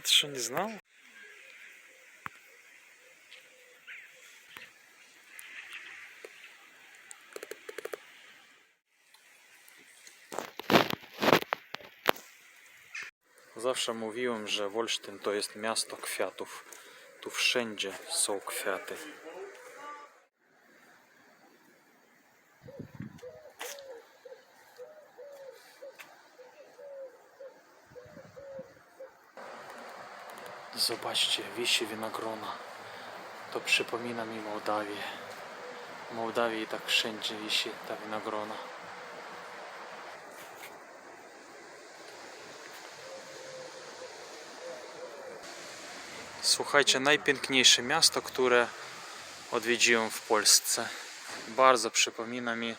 Patrzę, nie znał. Zawsze mówiłem, że Wolsztyn to jest miasto kwiatów. Tu wszędzie są kwiaty. Zobaczcie, wisi winogrona. To przypomina mi Mołdawię. W Mołdawii tak wszędzie wisi ta winogrona. Słuchajcie, najpiękniejsze miasto, które odwiedziłem w Polsce. Bardzo przypomina mi,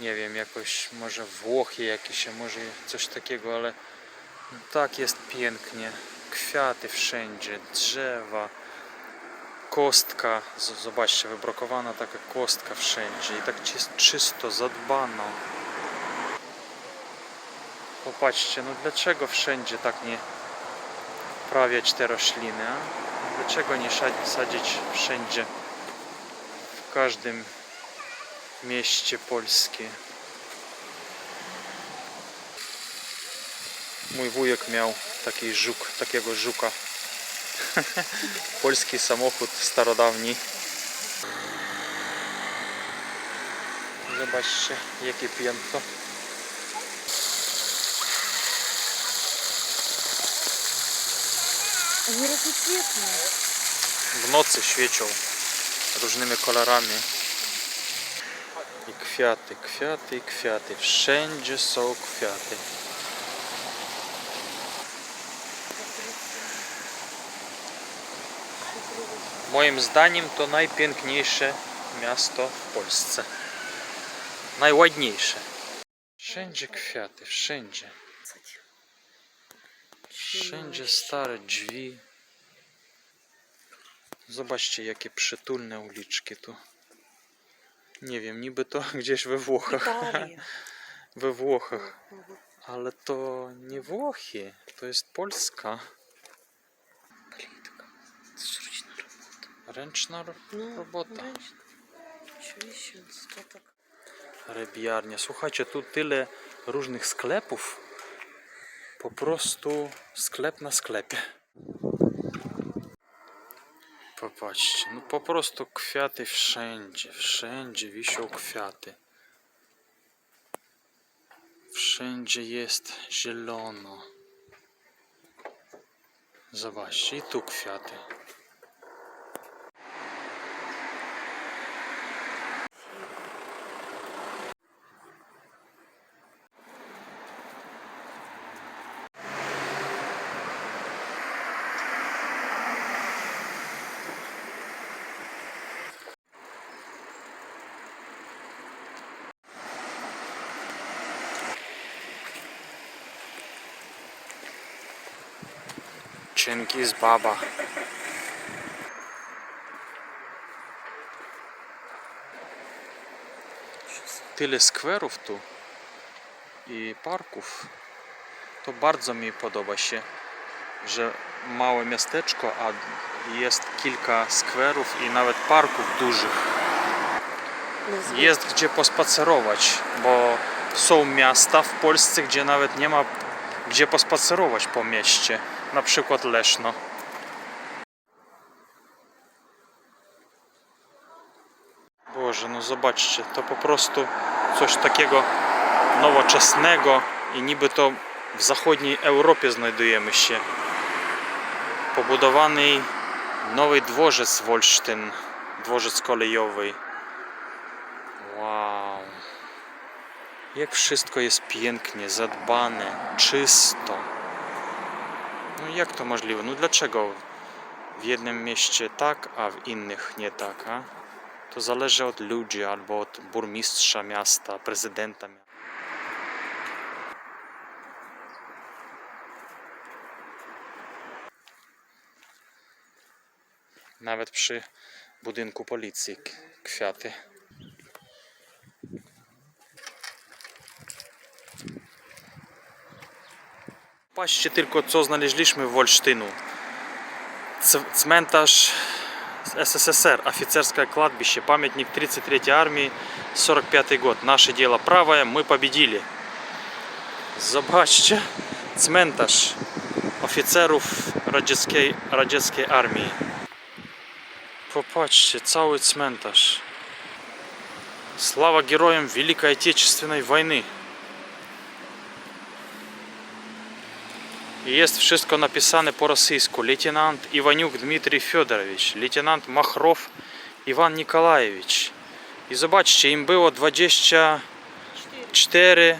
nie wiem, jakoś może Włochy jakieś, może coś takiego, ale tak jest pięknie. Kwiaty wszędzie, drzewa, kostka. Zobaczcie, wybrokowana taka kostka wszędzie i tak czys- czysto, zadbano. Popatrzcie, no dlaczego wszędzie tak nie prawiać te rośliny? A? Dlaczego nie sadzić wszędzie, w każdym mieście polskie? Mój wujek miał taki żuk, takiego żuka. Polski samochód starodawni. Zobaczcie, jakie piętno. W nocy świecią różnymi kolorami. I kwiaty, kwiaty, kwiaty. Wszędzie są kwiaty. Moim zdaniem to najpiękniejsze miasto w Polsce. Najładniejsze. Wszędzie kwiaty, wszędzie. Wszędzie stare drzwi. Zobaczcie, jakie przytulne uliczki tu. Nie wiem, niby to gdzieś we Włochach. we Włochach. Ale to nie Włochy, to jest Polska. Ręczna no, robota. Ręczna. Tak. Słuchajcie, tu tyle różnych sklepów. Po prostu sklep na sklepie. Popatrzcie, no po prostu kwiaty wszędzie, wszędzie wisią kwiaty. Wszędzie jest zielono. Zobaczcie, i tu kwiaty. Księgi z Baba. Tyle skwerów tu i parków. To bardzo mi podoba się, że małe miasteczko, a jest kilka skwerów i nawet parków dużych. Jest gdzie pospacerować, bo są miasta w Polsce, gdzie nawet nie ma gdzie pospacerować po mieście. Na przykład Leszno. Boże, no zobaczcie, to po prostu coś takiego nowoczesnego i niby to w zachodniej Europie znajdujemy się. Pobudowany nowy dworzec Wolsztyn, dworzec kolejowy. Wow. Jak wszystko jest pięknie, zadbane, czysto. No jak to możliwe? No dlaczego w jednym mieście tak, a w innych nie tak? A? To zależy od ludzi albo od burmistrza miasta, prezydenta miasta. Nawet przy budynku policji kwiaty. Пащі тільки це знайшли в Вольштину. Цментаж СССР, офицерское кладбище, памятник 33-й армії, 45-й год. Наше дело правое, мы победили. Забачте, цментаж офіцерів радянської, радянської армії. Побачте, цілий цментаж. Слава героям Великої Отечественной війни. Jest все написане по російську. Лейтенант Іванюк Дмитрій Федорович, лейтенант Махров Іван Ніколаєвич. І забачте, їм було 24,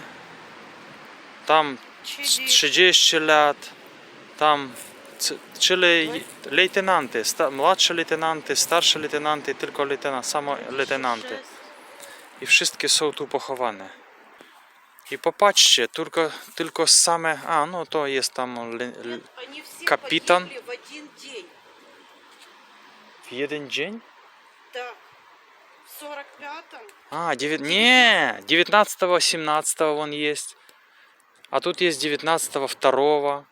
там 60 лет, там Czyli лейтенанти, младші лейтенанти, старші лейтенанти, тільки лейтенант, саме лейтенанти. І всі тут tu. I popatrzcie, tylko, tylko same, a no to jest tam le, le, Они все Капитан. в один день. w jeden dzień? Да. В 45-м. А, девят... не, 19-18 вон есть. А тут есть 19-го, 2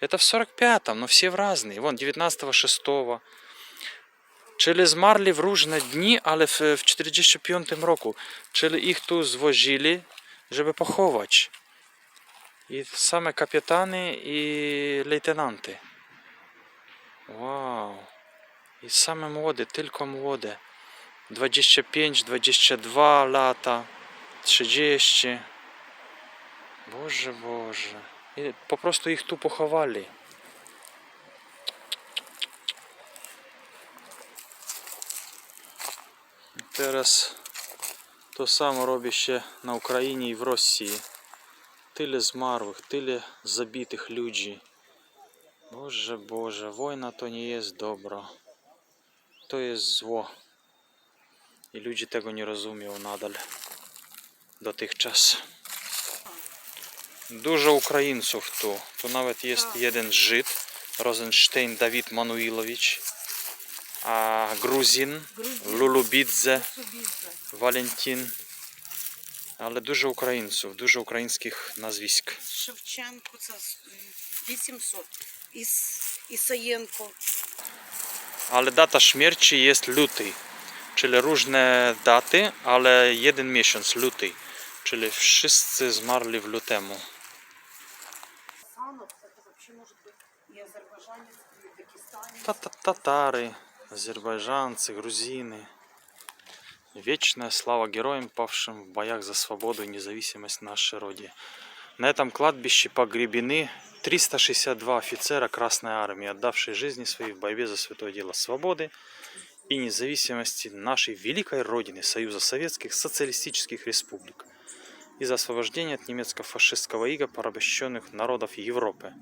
Это в 45-м, но все в разные. Вон 19-го, 6 Czyli zmarli w różne dni, ale w, w 45 roku. Czyli ich tu zwozili, żeby pochować. I same kapitany i lejtenanty. Wow. I same młode, tylko młode. 25, 22 lata, 30. Boże, Boże. I po prostu ich tu pochowali. I Teraz to samo robi się na Ukrainie i w Rosji. Tyle zmarłych, tyle zabitych ludzi. Boże, Boże, wojna to nie jest dobro. To jest zło. I ludzie tego nie rozumieją nadal. Dotychczas. Dużo Ukraińców tu. Tu nawet jest Tak. jeden Żyd, Rosenstein Dawid Manuilowicz, a Gruzin, Грузин, Лулубідзе, Валентин. Але дуже українців, дуже українських назвіськ. Шевченко це 800 Ісаєнко. Але дата смерті є лютий. Czyli różne daty, ale jeden miesiąc, luty. Czyli wszyscy zmarli w lutemu. Татары. Азербайджанцы, грузины. Вечная слава героям, павшим в боях за свободу и независимость нашей Родины. На этом кладбище погребены 362 офицера Красной Армии, отдавшие жизни свои в борьбе за святое дело свободы и независимости нашей великой Родины, Союза Советских Социалистических Республик, и за освобождение от немецко-фашистского ига порабощенных народов Европы.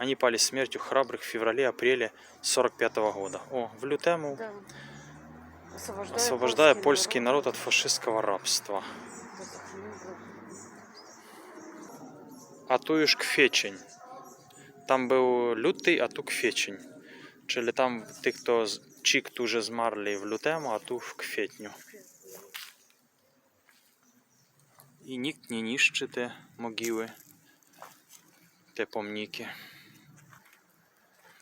Они пали смертью храбрых в феврале-апреле 45 -го года. О, в лютему. Да. Освобождая, освобождая польский, польский народ. народ от фашистского рабства. А ту ж Кфечень. Там был лютий, а ту Кфечень. Чили там тих, хто чік дуже змарли в лютему, а ту в квітню. І ніхто не ніщити могили, те помніки.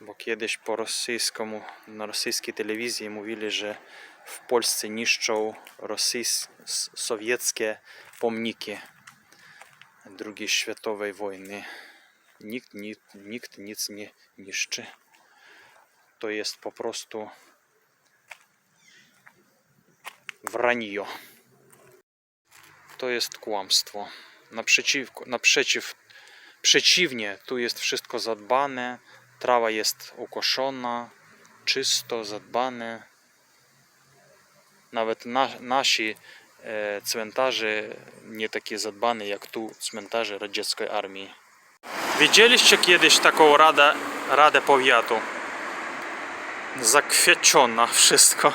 Bo kiedyś po rosyjskiemu, na rosyjskiej telewizji mówili, że w Polsce niszczą rosyjs- s- sowieckie pomniki II światowej wojny. Nikt, nikt, nikt nic nie niszczy. To jest po prostu wranio. To jest kłamstwo. Naprzeciw, naprzeciw, przeciwnie, tu jest wszystko zadbane, trawa jest ukoszona, czysto, zadbane. Nawet na, nasi e, cmentarze nie takie zadbane jak tu cmentarze radzieckiej armii. Widzieliście kiedyś taką radę, radę powiatu? Zakwieciona wszystko.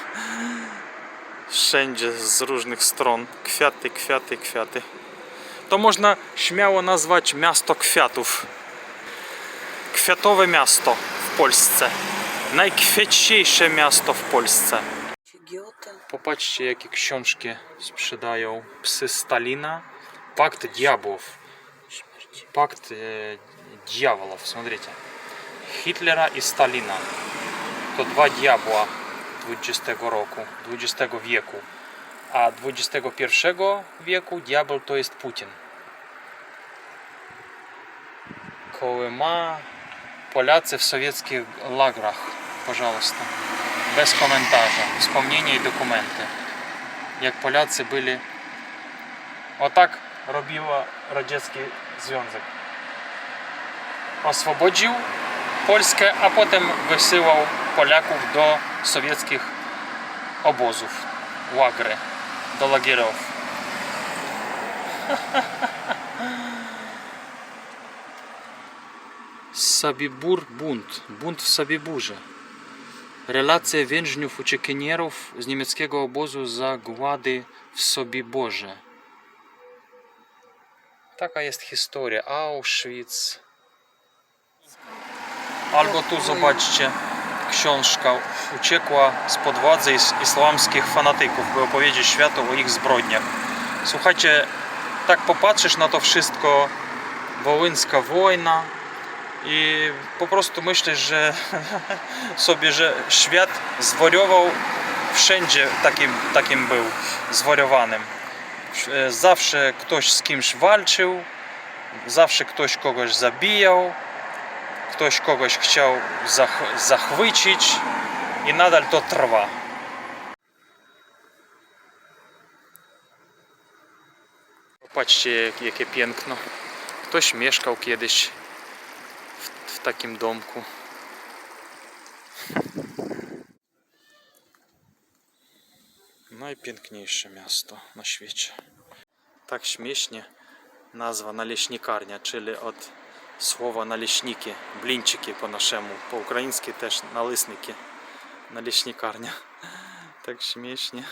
Wszędzie z różnych stron. Kwiaty, kwiaty, kwiaty. To można śmiało nazwać miasto kwiatów Kwiatowe miasto w Polsce. Najkwieciejsze miasto w Polsce. Геота. Popatrzcie, jakie książki sprzedają. Psy Stalina, Pakt Diabłów, Śmierć. Pakt e, дьяволов, смотрите. Hitlera i Stalina. To dwa diabła XX roku, XX wieku. A XXI wieku diabeł to jest Putin. Kołyma Поля це в совєтських лаграх, пожалуйста. Без коментажа. Вспомнення і документи. Як поляці були. Отак робив Радянський Зв'язок. Освободив польське, а потім висилав поляків до совєтських обозів, лагри, до лагерів. Sabibur bunt, bunt w Sabiburze. Relacje więźniów uciekinierów z niemieckiego obozu zagłady w Sobiborze. Taka jest historia. Auschwitz. Albo tu zobaczcie, książka uciekła spod władzy is- islamskich fanatyków, by opowiedzieć światu o ich zbrodniach. Słuchajcie, tak popatrzysz na to wszystko, wołyńska wojna i po prostu myślisz, że sobie, że świat zwariował wszędzie takim, takim był, zwariowanym. E, Zawsze ktoś z kimś walczył, zawsze ktoś kogoś zabijał, ktoś kogoś chciał zach- zachwycić i nadal to trwa. Patrzcie jak- jakie piękno. Ktoś mieszkał kiedyś takim domku. Найпінкніше місто на світі. Так смішне назва налішнікарня, чили від слова налічники, блінчики по-нашому, по-українськи теж налисники, налішнікарня. Так смішне.